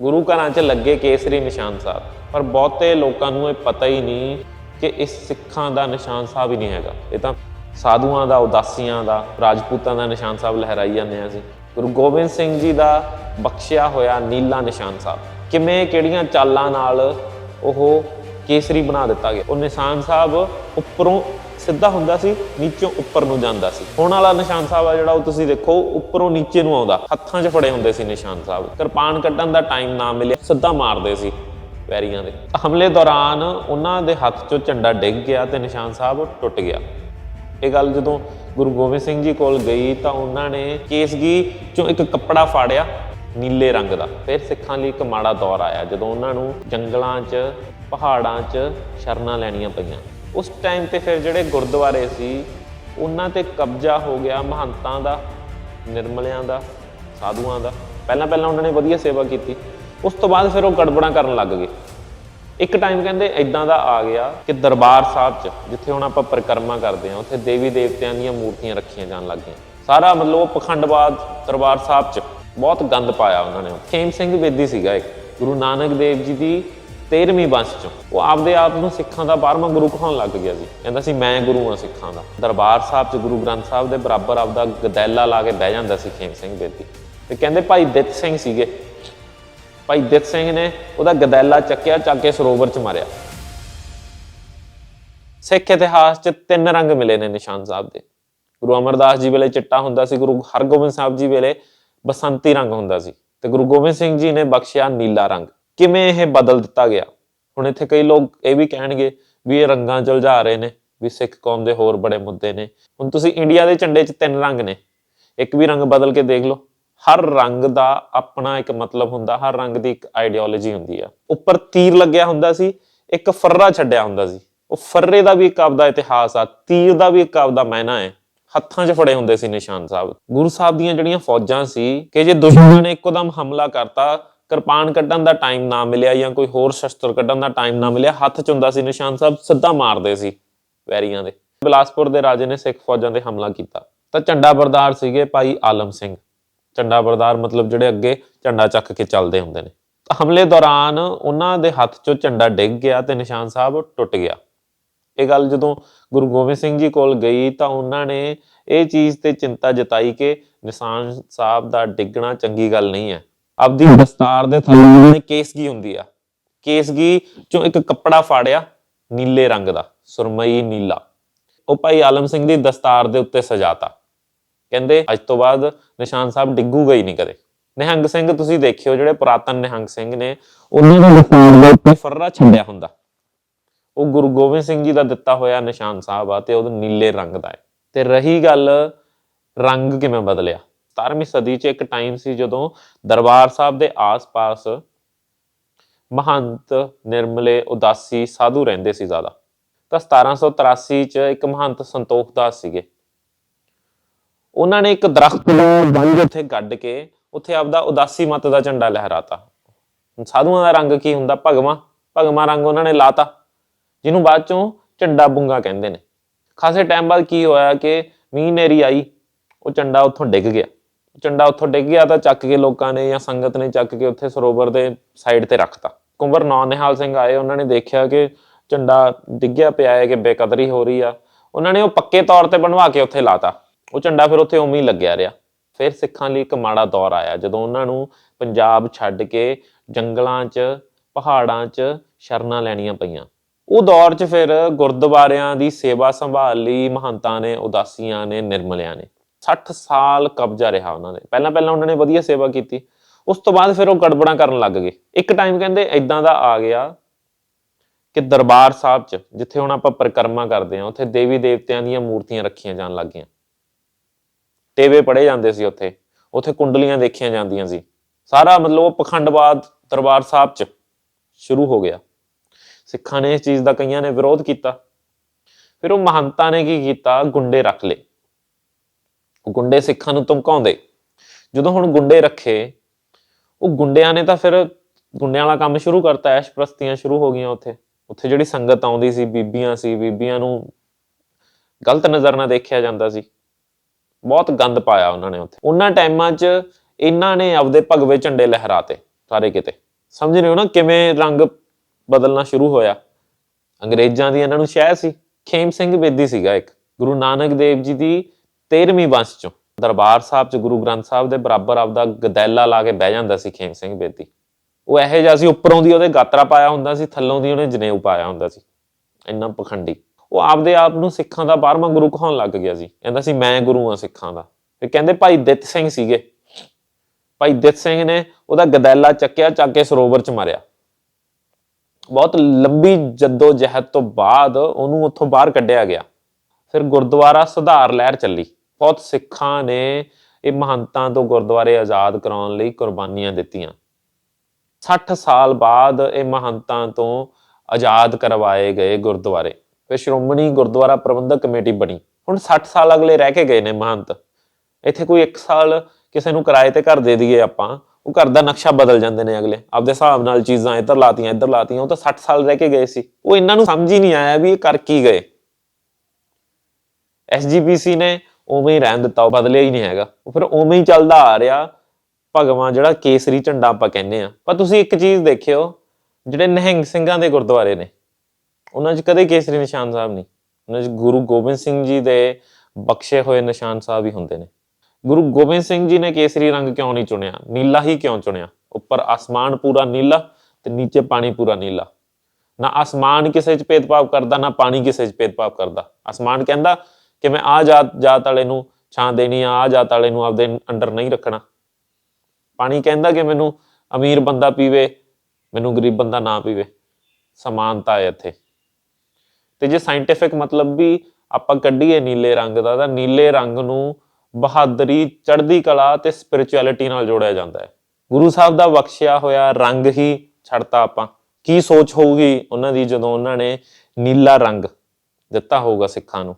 ਗੁਰੂ ਘਰਾਂ 'ਚ ਲੱਗੇ ਕੇਸਰੀ ਨਿਸ਼ਾਨ ਸਾਹਿਬ। ਪਰ ਬਹੁਤੇ ਲੋਕਾਂ ਨੂੰ ਇਹ ਪਤਾ ਹੀ ਨਹੀਂ ਕਿ ਇਸ ਸਿੱਖਾਂ ਦਾ ਨਿਸ਼ਾਨ ਸਾਹਿਬ ਹੀ ਨਹੀਂ ਹੈਗਾ। ਇਹ ਤਾਂ ਸਾਧੂਆਂ ਦਾ, ਉਦਾਸੀਆਂ ਦਾ, ਰਾਜਪੂਤਾਂ ਦਾ ਨਿਸ਼ਾਨ ਸਾਹਿਬ ਲਹਿਰਾਈ ਜਾਂਦੇ ਆ ਸੀ ਗੁਰੂ ਗੋਬਿੰਦ ਸਿੰਘ ਜੀ ਦਾ ਬਖਸ਼ਿਆ ਹੋਇਆ ਨੀਲਾ ਨਿਸ਼ਾਨ ਸਾਹਿਬ। ਕਿਵੇਂ, ਕਿਹੜੀਆਂ ਚਾਲਾਂ ਨਾਲ ਉਹ ਕੇਸਰੀ ਬਣਾ ਦਿੱਤਾ ਗਿਆ? ਉਹ ਨਿਸ਼ਾਨ ਸਾਹਿਬ ਉੱਪਰੋਂ ਸਿੱਧਾ ਹੁੰਦਾ ਸੀ, ਨੀਚੋਂ ਉੱਪਰ ਨੂੰ ਜਾਂਦਾ ਸੀ। ਹੁਣ ਵਾਲਾ ਨਿਸ਼ਾਨ ਸਾਹਿਬ ਆ ਜਿਹੜਾ, ਉਹ ਤੁਸੀਂ ਦੇਖੋ, ਉੱਪਰੋਂ ਨੀਚੇ ਨੂੰ ਆਉਂਦਾ। ਹੱਥਾਂ 'ਚ ਫੜੇ ਹੁੰਦੇ ਸੀ ਨਿਸ਼ਾਨ ਸਾਹਿਬ। ਕਿਰਪਾਨ ਕੱਢਣ ਦਾ ਟਾਈਮ ਨਾ ਮਿਲਿਆ, ਸਿੱਧਾ ਮਾਰਦੇ ਸੀ ਵੈਰੀਆਂ ਦੇ। ਹਮਲੇ ਦੌਰਾਨ ਉਹਨਾਂ ਦੇ ਹੱਥ 'ਚੋਂ ਝੰਡਾ ਡਿੱਗ ਗਿਆ ਤੇ ਨਿਸ਼ਾਨ ਸਾਹਿਬ ਟੁੱਟ ਗਿਆ। ਇਹ ਗੱਲ ਜਦੋਂ ਗੁਰੂ ਗੋਬਿੰਦ ਸਿੰਘ ਜੀ ਕੋਲ ਗਈ ਤਾਂ ਉਹਨਾਂ ਨੇ ਕੇਸਗੀ ਚੋਂ ਇੱਕ ਕੱਪੜਾ ਫਾੜਿਆ, ਨੀਲੇ ਰੰਗ ਦਾ। ਫਿਰ ਸਿੱਖਾਂ ਲਈ ਇੱਕ ਮਾੜਾ ਦੌਰ ਆਇਆ, ਜਦੋਂ ਉਹਨਾਂ ਨੂੰ ਜੰਗਲਾਂ 'ਚ, ਪਹਾੜਾਂ 'ਚ ਸ਼ਰਨਾਂ ਲੈਣੀਆਂ ਪਈਆਂ। ਉਸ ਟਾਈਮ ਤੇ ਫਿਰ ਜਿਹੜੇ ਗੁਰਦੁਆਰੇ ਸੀ, ਉਹਨਾਂ ਤੇ ਕਬਜ਼ਾ ਹੋ ਗਿਆ ਮਹੰਤਾਂ ਦਾ, ਨਿਰਮਲਿਆਂ ਦਾ, ਸਾਧੂਆਂ ਦਾ। ਪਹਿਲਾਂ ਪਹਿਲਾਂ ਉਹਨਾਂ ਨੇ ਵਧੀਆ ਸੇਵਾ ਕੀਤੀ। ਉਸ ਤੋਂ ਬਾਅਦ ਫਿਰ ਉਹ ਗੜਬੜਾਂ ਕਰਨ ਲੱਗ ਗਏ। ਇੱਕ ਟਾਈਮ ਕਹਿੰਦੇ ਇਦਾਂ ਦਾ ਆ ਗਿਆ ਕਿ ਦਰਬਾਰ ਸਾਹਿਬ 'ਚ, ਜਿੱਥੇ ਹੁਣ ਆਪਾਂ ਪਰਿਕਰਮਾ ਕਰਦੇ ਹਾਂ, ਉੱਥੇ ਦੇਵੀ ਦੇਵਤਿਆਂ ਦੀਆਂ ਮੂਰਤੀਆਂ ਰੱਖੀਆਂ ਜਾਣ ਲੱਗ ਗਈਆਂ। ਸਾਰਾ ਮਤਲਬ ਉਹ ਪਖੰਡਵਾਦ ਦਰਬਾਰ ਸਾਹਿਬ 'ਚ, ਬਹੁਤ ਗੰਦ ਪਾਇਆ ਉਹਨਾਂ ਨੇ। ਖੇਮ ਸਿੰਘ ਬੇਦੀ ਸੀਗਾ ਇੱਕ, ਗੁਰੂ ਨਾਨਕ ਦੇਵ ਜੀ ਦੀ 13ਵੀਂ ਵੰਸ਼ 'ਚੋਂ। ਉਹ ਆਪਦੇ ਆਪ ਨੂੰ ਸਿੱਖਾਂ ਦਾ 12ਵਾਂ ਗੁਰੂ ਕਹਾਉਣ ਲੱਗ ਗਿਆ ਸੀ। ਕਹਿੰਦਾ ਸੀ, ਮੈਂ ਗੁਰੂ ਹਾਂ ਸਿੱਖਾਂ ਦਾ। ਦਰਬਾਰ ਸਾਹਿਬ 'ਚ ਗੁਰੂ ਗ੍ਰੰਥ ਸਾਹਿਬ ਦੇ ਬਰਾਬਰ ਆਪਦਾ ਗਦੈਲਾ ਲਾ ਕੇ ਬਹਿ ਜਾਂਦਾ ਸੀ ਖੇਮ ਸਿੰਘ ਬੇਦੀ। ਤੇ ਕਹਿੰਦੇ ਭਾਈ ਦਿੱਤ ਸਿੰਘ ਸੀਗੇ। ਭਾਈ ਦਿੱਤ ਸਿੰਘ ਨੇ ਉਹਦਾ ਗਦੈਲਾ ਚੱਕਿਆ, ਚੱਕ ਕੇ ਸਰੋਵਰ 'ਚ ਮਾਰਿਆ। ਸਿੱਖ ਇਤਿਹਾਸ 'ਚ ਤਿੰਨ ਰੰਗ ਮਿਲੇ ਨੇ ਨਿਸ਼ਾਨ ਸਾਹਿਬ ਦੇ। ਗੁਰੂ ਅਮਰਦਾਸ ਜੀ ਵੇਲੇ ਚਿੱਟਾ ਹੁੰਦਾ ਸੀ, ਗੁਰੂ ਹਰਗੋਬਿੰਦ ਸਾਹਿਬ ਜੀ ਵੇਲੇ ਬਸੰਤੀ ਰੰਗ ਹੁੰਦਾ ਸੀ। ਤੇ ਗੁਰੂ ਗੋਬਿੰਦ ਸਿੰਘ ਜੀ ਨੇ ਬਖਸ਼ਿਆ ਨੀਲਾ ਰੰਗ। ਕਿਵੇਂ ਇਹ ਬਦਲ ਦਿੱਤਾ ਗਿਆ? ਹੁਣ ਇੱਥੇ ਕਈ ਲੋਕ ਇਹ ਵੀ ਕਹਿਣਗੇ ਵੀ ਇਹ ਰੰਗਾਂ 'ਚ ਰਹੇ ਨੇ, ਵੀ ਸਿੱਖ ਕੌਮ ਦੇ ਹੋਰ ਬੜੇ ਮੁੱਦੇ ਨੇ। ਹੁਣ ਤੁਸੀਂ ਇੰਡੀਆ ਦੇ ਝੰਡੇ 'ਚ ਤਿੰਨ ਰੰਗ ਨੇ। ਇੱਕ ਵੀ ਰੰਗ ਬਦਲ ਕੇ ਦੇਖ ਲਓ। ਹਰ ਰੰਗ ਦਾ ਆਪਣਾ ਇੱਕ ਮਤਲਬ ਹੁੰਦਾ, ਹਰ ਰੰਗ ਦੀ ਇੱਕ ਆਈਡੀਓਲੋਜੀ ਹੁੰਦੀ ਆ। ਉੱਪਰ ਤੀਰ ਲੱਗਿਆ ਹੁੰਦਾ ਸੀ, ਇੱਕ ਫਰਰਾ ਛੱਡਿਆ ਹੁੰਦਾ ਸੀ। ਉਹ ਫਰਰੇ ਦਾ ਵੀ ਇੱਕ ਆਪਦਾ ਇਤਿਹਾਸ ਆ, ਤੀਰ ਦਾ ਵੀ ਇੱਕ ਆਪਦਾ ਮਾਇਨਾ ਹੈ। ਹੱਥਾਂ 'ਚ ਫੜੇ ਹੁੰਦੇ ਸੀ ਨਿਸ਼ਾਨ ਸਾਹਿਬ। ਗੁਰੂ ਸਾਹਿਬ ਦੀਆਂ ਜਿਹੜੀਆਂ ਫੌਜਾਂ ਸੀ, ਕਿ ਜੇ ਦੁਸ਼ਮਣ ਨੇ ਇੱਕੋਦਮ ਹਮਲਾ ਕਰਤਾ ਕਿਰਪਾਨ ਕੱਢਣ ਦਾ ਟਾਈਮ ਨਾ ਮਿਲਿਆ ਜਾਂ ਕੋਈ ਹੋਰ ਸ਼ਸਤਰ ਕੱਢਣ ਦਾ ਟਾਈਮ ਨਾ ਮਿਲਿਆ, ਹੱਥ 'ਚ ਹੁੰਦਾ ਸੀ ਨਿਸ਼ਾਨ ਸਾਹਿਬ, ਸਿੱਧਾ ਮਾਰਦੇ ਸੀ ਵੈਰੀਆਂ ਦੇ। ਬਿਲਾਸਪੁਰ ਦੇ ਰਾਜੇ ਨੇ ਸਿੱਖ ਫੌਜਾਂ ਤੇ ਹਮਲਾ ਕੀਤਾ। ਤਾਂ ਝੰਡਾ ਬਰਦਾਰ ਸੀਗੇ ਭਾਈ ਆਲਮ ਸਿੰਘ। ਝੰਡਾ ਬਰਦਾਰ ਮਤਲਬ ਜਿਹੜੇ ਅੱਗੇ ਝੰਡਾ ਚੱਕ ਕੇ ਚੱਲਦੇ ਹੁੰਦੇ ਨੇ। ਹਮਲੇ ਦੌਰਾਨ ਉਹਨਾਂ ਦੇ ਹੱਥ 'ਚੋਂ ਝੰਡਾ ਡਿੱਗ ਗਿਆ ਤੇ ਨਿਸ਼ਾਨ ਸਾਹਿਬ ਟੁੱਟ ਗਿਆ। ਇਹ ਗੱਲ ਜਦੋਂ ਗੁਰੂ ਗੋਬਿੰਦ ਸਿੰਘ ਜੀ ਕੋਲ ਗਈ ਤਾਂ ਉਹਨਾਂ ਨੇ ਇਹ ਚੀਜ਼ ਤੇ ਚਿੰਤਾ ਜਤਾਈ ਕਿ ਨਿਸ਼ਾਨ ਸਾਹਿਬ ਦਾ ਡਿੱਗਣਾ ਚੰਗੀ ਗੱਲ ਨਹੀਂ ਹੈ। ਆਪਦੀ ਦਸਤਾਰ ਦੇ ਥੱਲੇ ਉਹਨਾਂ ਨੇ ਕੇਸਗੀ ਹੁੰਦੀ ਆ। ਕੇਸਗੀ ਚੋਂ ਇੱਕ ਕੱਪੜਾ ਫਾੜਿਆ ਨੀਲੇ ਰੰਗ ਦਾ ਸੁਰਮਈ ਨੀਲਾ। ਉਹ ਭਾਈ ਆਲਮ ਸਿੰਘ ਦੀ ਦਸਤਾਰ ਦੇ ਉੱਤੇ ਸਜਾਤਾ। ਕਹਿੰਦੇ ਅੱਜ ਤੋਂ ਬਾਅਦ ਨਿਸ਼ਾਨ ਸਾਹਿਬ ਡਿੱਗੂਗਾ ਹੀ ਨਹੀਂ ਕਦੇ। ਨਿਹੰਗ ਸਿੰਘ ਤੁਸੀਂ ਦੇਖਿਓ ਜਿਹੜੇ ਪੁਰਾਤਨ ਨਿਹੰਗ ਸਿੰਘ ਨੇ ਉਹਨਾਂ ਦੇ ਦਸਤਾਰ ਦੇ ਉੱਤੇ ਫਰਰਾ ਛੱਡਿਆ ਹੁੰਦਾ। ਉਹ ਗੁਰੂ ਗੋਬਿੰਦ ਸਿੰਘ ਜੀ ਦਾ ਦਿੱਤਾ ਹੋਇਆ ਨਿਸ਼ਾਨ ਸਾਹਿਬ ਆ ਤੇ ਉਹ ਨੀਲੇ ਰੰਗ ਦਾ ਹੈ। ਤੇ ਰਹੀ ਗੱਲ ਰੰਗ ਕਿਵੇਂ ਬਦਲਿਆ? 17ਵੀਂ ਸਦੀ 'ਚ ਇੱਕ ਟਾਈਮ ਸੀ ਜਦੋਂ ਦਰਬਾਰ ਸਾਹਿਬ ਦੇ ਆਸ-ਪਾਸ ਮਹੰਤ ਨਿਰਮਲੇ ਉਦਾਸੀ ਸਾਧੂ ਰਹਿੰਦੇ ਸੀ ਜ਼ਿਆਦਾ। ਤਾਂ 1783 'ਚ ਇੱਕ ਮਹੰਤ ਸੰਤੋਖ ਦਾਸ ਸੀਗੇ। ਉਹਨਾਂ ਨੇ ਇੱਕ ਦਰਖਤ ਨੂੰ ਵੰਝ ਉੱਥੇ ਗੱਡ ਕੇ ਉੱਥੇ ਆਪਦਾ ਉਦਾਸੀ ਮਤ ਦਾ ਝੰਡਾ ਲਹਿਰਾਤਾ। ਹੁਣ ਸਾਧੂਆਂ ਦਾ ਰੰਗ ਕੀ ਹੁੰਦਾ? ਭਗਵਾ। ਭਗਵਾ ਰੰਗ ਉਹਨਾਂ ਨੇ ਲਾਤਾ, ਜਿਹਨੂੰ ਬਾਅਦ ਚੋਂ ਝੰਡਾ ਬੁੰਗਾ ਕਹਿੰਦੇ ਨੇ। ਖਾਸੇ ਟਾਈਮ ਬਾਅਦ ਕੀ ਹੋਇਆ ਕਿ ਮੀਂਹ ਨੇਰੀ ਆਈ, ਉਹ ਝੰਡਾ ਉੱਥੋਂ ਡਿੱਗ ਗਿਆ। ਝੰਡਾ ਉੱਥੋਂ ਡਿੱਗ ਗਿਆ ਤਾਂ ਚੱਕ ਕੇ ਲੋਕਾਂ ਨੇ ਜਾਂ ਸੰਗਤ ਨੇ ਚੱਕ ਕੇ ਉੱਥੇ ਸਰੋਵਰ ਦੇ ਸਾਈਡ ਤੇ ਰੱਖਤਾ। ਕੁੰਵਰ ਨੌ ਨਿਹਾਲ ਸਿੰਘ ਆਏ, ਉਹਨਾਂ ਨੇ ਦੇਖਿਆ ਕਿ ਝੰਡਾ ਡਿੱਗਿਆ ਪਿਆ ਹੈ ਕਿ ਬੇਕਦਰੀ ਹੋ ਰਹੀ ਆ। ਉਹਨਾਂ ਨੇ ਉਹ ਪੱਕੇ ਤੌਰ ਤੇ ਬਣਵਾ ਕੇ ਉੱਥੇ ਲਾਤਾ। ਉਹ ਝੰਡਾ ਫਿਰ ਉੱਥੇ ਉਵੇਂ ਹੀ ਲੱਗਿਆ ਰਿਹਾ। ਫਿਰ ਸਿੱਖਾਂ ਲਈ ਇੱਕ ਮਾੜਾ ਦੌਰ ਆਇਆ, ਜਦੋਂ ਉਹਨਾਂ ਨੂੰ ਪੰਜਾਬ ਛੱਡ ਕੇ ਜੰਗਲਾਂ 'ਚ, ਪਹਾੜਾਂ 'ਚ ਸ਼ਰਨਾਂ ਲੈਣੀਆਂ ਪਈਆਂ। ਉਹ ਦੌਰ 'ਚ ਫਿਰ ਗੁਰਦੁਆਰਿਆਂ ਦੀ ਸੇਵਾ ਸੰਭਾਲ ਲਈ ਮਹੰਤਾਂ ਨੇ, ਉਦਾਸੀਆਂ ਨੇ, ਨਿਰਮਲਿਆਂ ਨੇ। 60 ਸਾਲ ਕਬਜ਼ਾ ਰਿਹਾ ਉਹਨਾਂ ਦੇ। ਪਹਿਲਾਂ ਪਹਿਲਾਂ ਉਹਨਾਂ ਨੇ ਵਧੀਆ ਸੇਵਾ ਕੀਤੀ। ਉਸ ਤੋਂ ਬਾਅਦ ਫਿਰ ਉਹ ਗੜਬੜਾਂ ਕਰਨ ਲੱਗ ਗਏ। ਇੱਕ ਟਾਈਮ ਕਹਿੰਦੇ ਇਦਾਂ ਦਾ ਆ ਗਿਆ ਕਿ ਦਰਬਾਰ ਸਾਹਿਬ 'ਚ, ਜਿੱਥੇ ਹੁਣ ਆਪਾਂ ਪਰਿਕਰਮਾ ਕਰਦੇ ਹਾਂ, ਉੱਥੇ ਦੇਵੀ ਦੇਵਤਿਆਂ ਦੀਆਂ ਮੂਰਤੀਆਂ ਰੱਖੀਆਂ ਜਾਣ ਲੱਗ ਗਈਆਂ। ਟੇਵੇ ਪੜੇ ਜਾਂਦੇ ਸੀ ਉੱਥੇ। ਉੱਥੇ ਕੁੰਡਲੀਆਂ ਦੇਖੀਆਂ ਜਾਂਦੀਆਂ ਸੀ। ਸਾਰਾ ਮਤਲਬ ਉਹ ਪਖੰਡਵਾਦ ਦਰਬਾਰ ਸਾਹਿਬ 'ਚ ਸ਼ੁਰੂ ਹੋ ਗਿਆ। ਸਿੱਖਾਂ ਨੇ ਇਸ ਚੀਜ਼ ਦਾ ਕਈਆਂ ਨੇ ਵਿਰੋਧ ਕੀਤਾ। ਫਿਰ ਉਹ ਮਹੰਤਾਂ ਨੇ ਕੀ ਕੀਤਾ? ਗੁੰਡੇ ਰੱਖ ਲਏ। ਗੁੰਡੇ ਸਿੱਖਾਂ ਨੂੰ ਧਮਕਾਉਂਦੇ। ਜਦੋਂ ਹੁਣ ਗੁੰਡੇ ਰੱਖੇ, ਉਹ ਗੁੰਡਿਆਂ ਨੇ ਤਾਂ ਫਿਰ ਗੁੰਡਿਆਂ ਵਾਲਾ ਕੰਮ ਸ਼ੁਰੂ ਕਰਤਾ, ਐਸ਼ ਪ੍ਰਸਤੀਆਂ ਸ਼ੁਰੂ ਹੋ ਗਈਆਂ ਉੱਥੇ। ਉੱਥੇ ਜਿਹੜੀ ਸੰਗਤ ਆਉਂਦੀ ਸੀ, ਬੀਬੀਆਂ ਸੀ, ਬੀਬੀਆਂ ਨੂੰ ਗਲਤ ਨਜ਼ਰ ਨਾਲ ਦੇਖਿਆ ਜਾਂਦਾ ਸੀ। ਬਹੁਤ ਗੰਦ ਪਾਇਆ ਉਹਨਾਂ ਨੇ ਉੱਥੇ। ਉਹਨਾਂ ਟਾਈਮਾਂ 'ਚ ਇਹਨਾਂ ਨੇ ਆਪਦੇ ਭਗਵੇ ਝੰਡੇ ਲਹਿਰਾਤੇ ਸਾਰੇ ਕਿਤੇ। ਸਮਝ ਰਹੇ ਹੋ ਨਾ ਕਿਵੇਂ ਰੰਗ ਬਦਲਣਾ ਸ਼ੁਰੂ ਹੋਇਆ? ਅੰਗਰੇਜ਼ਾਂ ਦੀ ਇਹਨਾਂ ਨੂੰ ਸ਼ਹਿ ਸੀ। ਖੇਮ ਸਿੰਘ ਬੇਦੀ ਸੀਗਾ ਇੱਕ। ਗੁਰੂ ਨਾਨਕ ਦੇਵ ਜੀ ਦੀ 13ਵੀਂ ਵੰਸ਼ ਚੋਂ। ਦਰਬਾਰ ਸਾਹਿਬ ਚ ਗੁਰੂ ਗ੍ਰੰਥ ਸਾਹਿਬ ਦੇ ਬਰਾਬਰ ਆਪਦਾ ਗਦੈਲਾ ਲਾ ਕੇ ਬਹਿ ਜਾਂਦਾ ਸੀ ਖੇਮ ਸਿੰਘ ਬੇਦੀ। ਉਹ ਇਹੋ ਜਿਹਾ ਸੀ, ਉੱਪਰੋਂ ਦੀ ਉਹਦੇ ਗਾਤਰਾ ਪਾਇਆ ਹੁੰਦਾ ਸੀ, ਥੱਲੋਂ ਦੀ ਉਹਨੇ ਜਨੇਊ ਪਾਇਆ ਹੁੰਦਾ ਸੀ। ਇੰਨਾ ਪਖੰਡੀ। ਉਹ ਆਪਦੇ ਆਪ ਨੂੰ ਸਿੱਖਾਂ ਦਾ 12ਵਾਂ ਗੁਰੂ ਕਹਾਉਣ ਲੱਗ ਗਿਆ ਸੀ। ਕਹਿੰਦਾ ਸੀ, ਮੈਂ ਗੁਰੂ ਆ ਸਿੱਖਾਂ ਦਾ। ਤੇ ਕਹਿੰਦੇ ਭਾਈ ਦਿੱਤ ਸਿੰਘ ਸੀਗੇ। ਭਾਈ ਦਿੱਤ ਸਿੰਘ ਨੇ ਉਹਦਾ ਗਦੈਲਾ ਚੱਕਿਆ, ਚੱਕ ਕੇ ਸਰੋਵਰ ਚ ਮਾਰਿਆ। ਬਹੁਤ ਲੰਬੀ ਜੱਦੋ ਜਹਿਦ ਤੋਂ ਬਾਅਦ ਉਹਨੂੰ ਉੱਥੋਂ ਬਾਹਰ ਕੱਢਿਆ ਗਿਆ। ਫਿਰ ਗੁਰਦੁਆਰਾ ਸੁਧਾਰ ਲਹਿਰ ਚੱਲੀ। ਬਹੁਤ ਸਿੱਖਾਂ ਨੇ ਇਹ ਮਹੰਤਾਂ ਤੋਂ ਗੁਰਦੁਆਰੇ ਆਜ਼ਾਦ ਕਰਾਉਣ ਲਈ ਕੁਰਬਾਨੀਆਂ ਦਿੱਤੀਆਂ। 60 ਸਾਲ ਬਾਅਦ ਇਹ ਮਹੰਤਾਂ ਤੋਂ ਆਜ਼ਾਦ ਕਰਵਾਏ ਗਏ ਗੁਰਦੁਆਰੇ। ਫਿਰ ਸ਼੍ਰੋਮਣੀ ਗੁਰਦੁਆਰਾ ਪ੍ਰਬੰਧਕ ਕਮੇਟੀ ਬਣੀ। ਹੁਣ 60 ਸਾਲ ਅਗਲੇ ਰਹਿ ਕੇ ਗਏ ਨੇ ਮਹੰਤ। ਇੱਥੇ ਕੋਈ 1 ਸਾਲ ਕਿਸੇ ਨੂੰ ਕਿਰਾਏ ਤੇ ਘਰ ਦੇ ਦਈਏ ਆਪਾਂ, ਉਹ ਘਰ ਦਾ ਨਕਸ਼ਾ ਬਦਲ ਜਾਂਦੇ ਨੇ ਅਗਲੇ। ਆਪਦੇ ਹਿਸਾਬ ਨਾਲ ਚੀਜ਼ਾਂ ਇੱਧਰ ਲਾਤੀਆਂ ਇੱਧਰ ਲਾਤੀਆਂ, ਉਹ ਤਾਂ 60 ਸਾਲ ਰਹਿ ਕੇ ਗਏ ਸੀ। ਉਹ ਇਹਨਾਂ ਨੂੰ ਸਮਝ ਹੀ ਨਹੀਂ ਆਇਆ ਵੀ ਇਹ ਕਰ ਕੀ ਗਏ। ਐਸਜੀਪੀਸੀ ਨੇ ਉਵੇਂ ਹੀ ਰਹਿਣ ਦਿੱਤਾ, ਉਹ ਬਦਲਿਆ ਹੀ ਨਹੀਂ ਹੈਗਾ। ਉਹ ਫਿਰ ਉਵੇਂ ਹੀ ਚੱਲਦਾ ਆ ਰਿਹਾ, ਭਗਵਾਨ ਜਿਹੜਾ ਕੇਸਰੀ ਝੰਡਾ ਆਪਾਂ ਕਹਿੰਦੇ ਆ ਪਰ ਤੁਸੀਂ ਇੱਕ ਚੀਜ਼ ਦੇਖਿਓ, ਜਿਹੜੇ ਨਹਿੰਗ ਸਿੰਘਾਂ ਦੇ ਗੁਰਦੁਆਰੇ ਨੇ, ਉਹਨਾਂ 'ਚ ਕਦੇ ਕੇਸਰੀ ਨਿਸ਼ਾਨ ਸਾਹਿਬ ਨਹੀਂ। ਉਹਨਾਂ 'ਚ ਗੁਰੂ ਗੋਬਿੰਦ ਸਿੰਘ ਜੀ ਦੇ ਬਖਸ਼ੇ ਹੋਏ ਨਿਸ਼ਾਨ ਸਾਹਿਬ ਹੀ ਹੁੰਦੇ ਨੇ। ਗੁਰੂ ਗੋਬਿੰਦ ਸਿੰਘ ਜੀ ਨੇ ਕੇਸਰੀ ਰੰਗ ਕਿਉਂ ਨਹੀਂ ਚੁਣਿਆ? ਨੀਲਾ ਹੀ ਕਿਉਂ ਚੁਣਿਆ? ਉੱਪਰ ਆਸਮਾਨ ਪੂਰਾ ਨੀਲਾ ਤੇ ਨੀਚੇ ਪਾਣੀ ਪੂਰਾ ਨੀਲਾ। ਨਾ ਆਸਮਾਨ ਕਿਸੇ 'ਚ ਭੇਦਭਾਵ ਕਰਦਾ, ਨਾ ਪਾਣੀ ਕਿਸੇ 'ਚ ਭੇਦਭਾਵ ਕਰਦਾ। ਆਸਮਾਨ ਕਹਿੰਦਾ ਕਿ ਮੈਂ ਆ ਜਾਤ ਜਾਤ ਵਾਲੇ ਨੂੰ ਛਾਂ ਦੇਣੀ ਆ ਆ ਜਾਤ ਵਾਲੇ ਨੂੰ ਆਪਦੇ ਅੰਡਰ ਨਹੀਂ ਰੱਖਣਾ। ਪਾਣੀ ਕਹਿੰਦਾ ਕਿ ਮੈਨੂੰ ਅਮੀਰ ਬੰਦਾ ਪੀਵੇ, ਮੈਨੂੰ ਗਰੀਬ ਬੰਦਾ ਨਾ ਪੀਵੇ। ਸਮਾਨਤਾ ਹੈ ਇੱਥੇ। ਤੇ ਜੇ ਸਾਇੰਟਿਫਿਕ ਮਤਲਬ ਵੀ ਆਪਾਂ ਕੱਢੀਏ ਨੀਲੇ ਰੰਗ ਦਾ, ਤਾਂ ਨੀਲੇ ਰੰਗ ਨੂੰ ਬਹਾਦਰੀ, ਚੜ੍ਹਦੀ ਕਲਾ ਤੇ ਸਪਿਰਚੁਅਲਿਟੀ ਨਾਲ ਜੋੜਿਆ ਜਾਂਦਾ ਹੈ। ਗੁਰੂ ਸਾਹਿਬ ਦਾ ਬਖਸ਼ਿਆ ਹੋਇਆ ਰੰਗ ਹੀ ਛੱਡਤਾ ਆਪਾਂ। ਕੀ ਸੋਚ ਹੋਊਗੀ ਉਹਨਾਂ ਦੀ ਜਦੋਂ ਉਹਨਾਂ ਨੇ ਨੀਲਾ ਰੰਗ ਦਿੱਤਾ ਹੋਊਗਾ ਸਿੱਖਾਂ ਨੂੰ?